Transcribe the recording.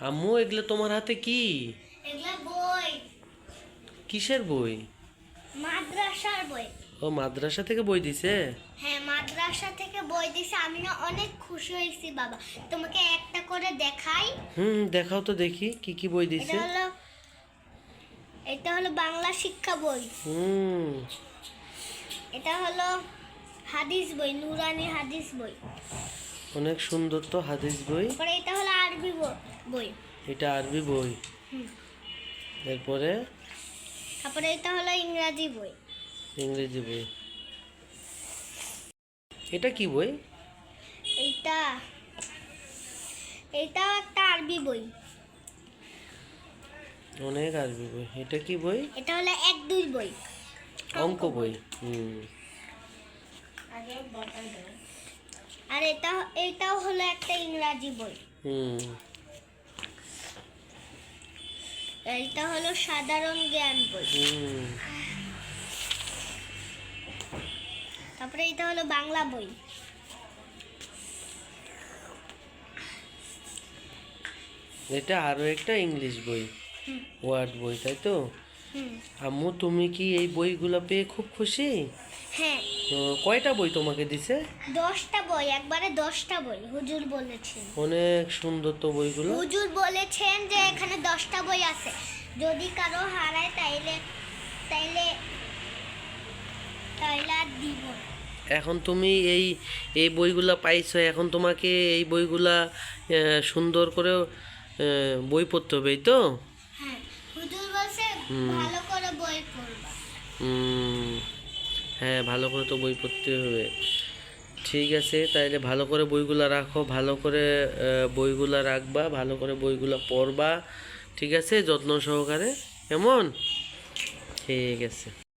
আম্মু এগুলো তোমার হাতে কি? বই। কিসের বই? মাদ্রাসার বই। ও মাদ্রাসা থেকে বই দিছে? হ্যাঁ মাদ্রাসা থেকে বই দিছে। আমি না অনেক খুশি হয়েছি বাবা। তোমাকে একটা করে দেখাই। হুম দেখাও তো দেখি কি কি বই এটা দিছে? হলো এটা হলো বাংলা শিক্ষা বই। হুম। এটা হলো হাদিস বই নুরানি হাদিস বই। অনেক সুন্দর তো হাদিস বই। তারপরে এটা হলো আরবি বই। এটা আরবি বই। এরপরে? তারপরে এটা হলো ইংরাজি বই। ইংরেজি বই। এটা কি বই? এইটা এইটাও একটা আরবি বই। অনেক আরবি বই। এটা কি বই? এটা হলো এক দুই বই। অঙ্ক বই। হুম। আর এটা এইটাও হলো একটা ইংরাজি বই। হুম। এইটা হলো সাধারণ জ্ঞান বই। হুম। তারপরে এটা হলো বাংলা বই। এটা আরও একটা ইংলিশ বই ওয়ার্ড বই তাই তো? আম্মু তুমি কি এই বইগুলো পেয়ে খুব খুশি? হ্যাঁ। কয়টা বই তোমাকে দিছে? দশটা বই একবারে দশটা বই হুজুর বলেছেন। অনেক সুন্দর তো বইগুলো। হুজুর বলেছেন যে এখানে দশটা বই আছে। যদি কারও হারায় তাইলে তাইলে তাইলে আর দিব এখন তুমি এই এই বইগুলা পাইছো এখন তোমাকে এই বইগুলা সুন্দর করে বই পড়তে হবে তো হ্যাঁ হুজুর বলছে হুম। ভালো করে বই পড়বা। হ্যাঁ ভালো করে তো বই পড়তে হবে। ঠিক আছে তাইলে ভালো করে বইগুলো রাখো ভালো করে বইগুলো বইগুলা রাখবা ভালো করে বইগুলো পড়বা। ঠিক আছে যত্ন সহকারে। কেমন? ঠিক আছে।